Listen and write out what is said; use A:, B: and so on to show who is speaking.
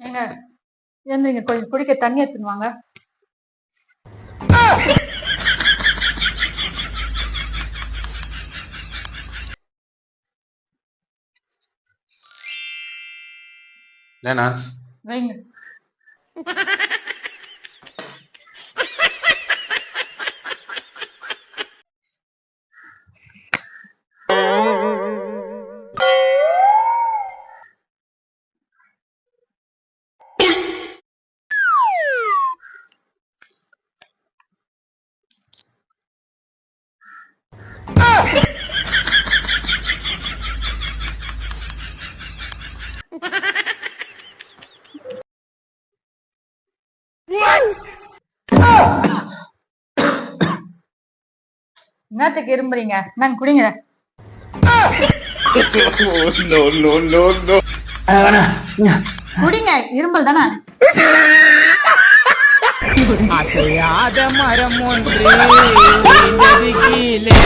A: ஏங்க எந்திரிங்க கொஞ்சம் குடிக்க தண்ணி எடுத்துன்னு வாங்க.
B: லேனான்ஸ்
A: வைங்க. என்னத்துக்கு இரும்புறீங்க நாங்க குடிங்க. குடிங்க இரும்பல் தானே?
C: அசையாத மரம் ஒன்று கீழே